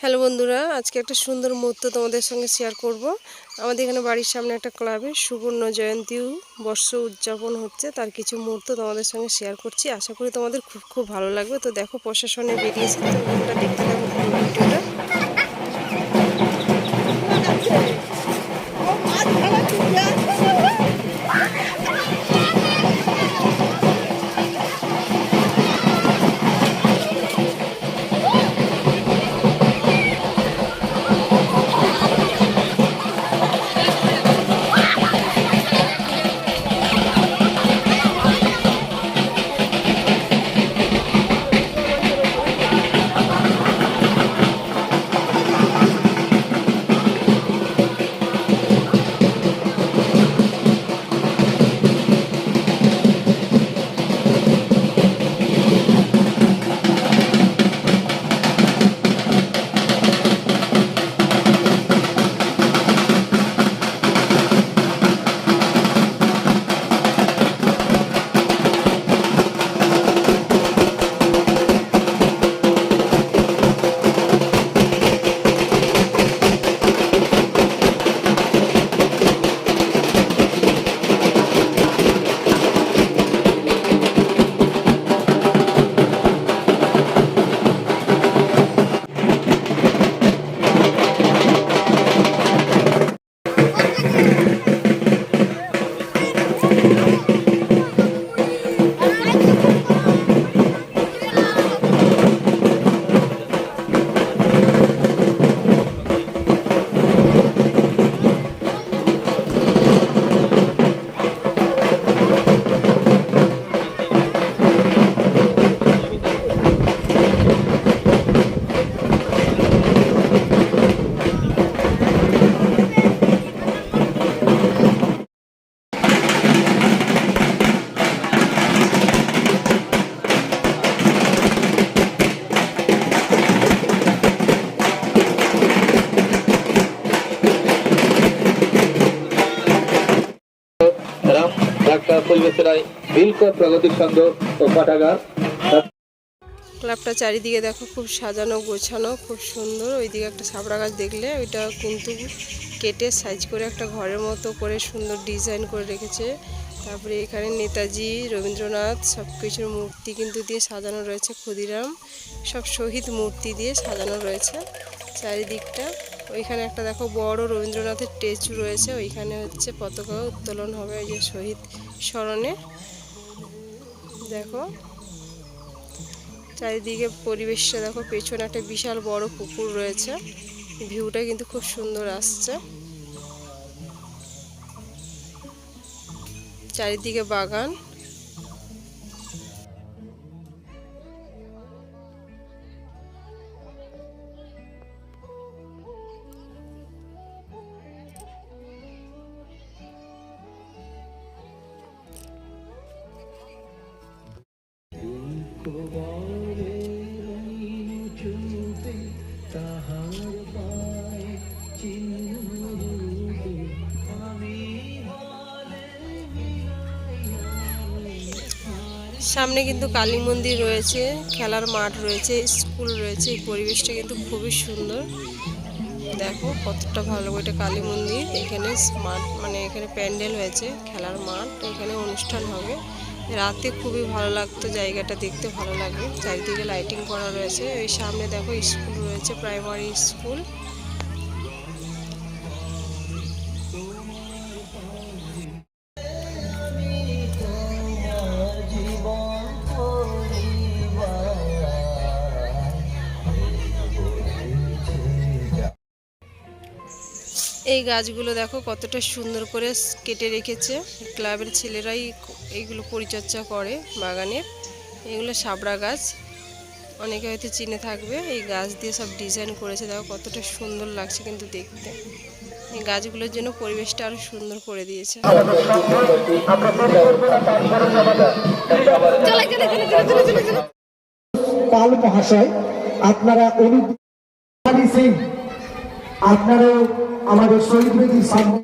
Hello বন্ধুরা, আজকে একটা সুন্দর মুহূর্ত তোমাদের সঙ্গে শেয়ার করব। আমাদের এখানে বাড়ির সামনে একটা ক্লাবে সুবর্ণ জয়ন্তী বর্ষ উদযাপন হচ্ছে, তার কিছু মুহূর্ত তোমাদের সঙ্গে শেয়ার করছি। আশা করি তোমাদের খুব খুব ভালো লাগবে। তো দেখো প্রশাসনে বেরিয়েছে তো দেখতে থাকো ভিডিওটা। পরিবেশ বিলকর প্রগতি সংঘ ও পাঠাগার। ক্লাবটা চারিদিকে দেখো খুব সাজানো, গোছানো, খুব সুন্দর। ওইদিকে একটা সাবড়া গাছ দেখলে, ওইটা কিন্তু কেটে সাইজ করে একটা ঘরের মতো করে সুন্দর ডিজাইন করে রেখেছে। তারপরে এখানে নেতাজি, রবীন্দ্রনাথ সব কিছুর মূর্তি কিন্তু দিয়ে সাজানো রয়েছে, ক্ষুদিরাম। সব শহীদ মূর্তি দিয়ে সাজানো রয়েছে চারিদিকটা। ওইখানে একটা দেখো বড় রবীন্দ্রনাথের স্ট্যাচু রয়েছে, ওইখানে হচ্ছে পতাকা উত্তোলন হবে ওই যে শহীদ স্মরণে। দেখো, চারিদিকে পরিবেশটা দেখো, পেছনে একটা বিশাল বড় পুকুর রয়েছে, ভিউটা কিন্তু খুব সুন্দর আসছে। চারিদিকে বাগান সামনে কিন্তু কালী মন্দির রয়েছে, খেলার মাঠ রয়েছে, স্কুল রয়েছে, এই পরিবেশটা কিন্তু খুবই সুন্দর। দেখো কতটা ভালো এটা কালী মন্দির, এখানে মাঠ মানে এখানে প্যান্ডেল হয়েছে, খেলার মাঠ, এখানে অনুষ্ঠান হবে। রাতে খুবই ভালো লাগতো, জায়গাটা দেখতে ভালো লাগে চারিদিকে লাইটিং করা রয়েছে। ওই সামনে দেখো স্কুল রয়েছে প্রাইমারি স্কুল এই গাছগুলো দেখো কতটা সুন্দর করে কেটে রেখেছে। ক্লাবের ছেলেরাই এইগুলো পরিচর্যা করে বাগানের এগুলো সাবড়া গাছ। অনেকে হয়তো চিনে থাকবে এই গাছ দিয়ে সব ডিজাইন করেছে। দেখো কতটা সুন্দর লাগছে কিন্তু দেখতে। এই গাছগুলোর জন্য পরিবেশটা আরও সুন্দর করে দিয়েছে। পাল মহাশয় আপনারা সিং আপনারাও আমাদের শহীদ বেদির সামনে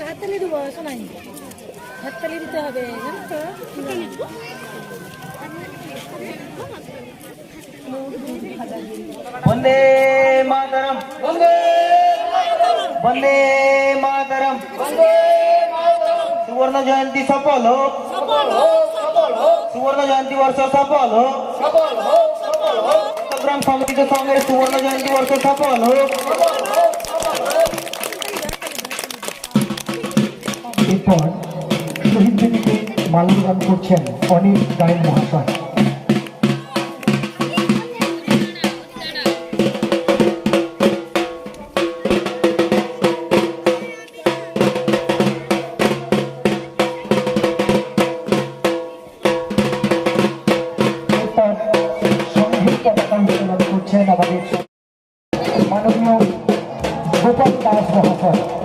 হাততালি দেবো শোনাই। হাততালি দিতে হবে জানো তো? বন্দে মাতরম বন্দে মাতরম। সুবর্ণ জয়ন্তী সফল হোক। সুবর্ণ জয়ন্তী বর্ষ সফল হোক। চট্টগ্রাম সমিতির সঙ্গে সুবর্ণ জয়ন্তী বর্ষ সফল হোক। এরপর শহীদ বেদিতে মালদান করছেন অনেক গায়েন মহাশয়। পতাকা উত্তোলন করছেন আমাদের মাননীয় গোপাল দাস মহাশয়।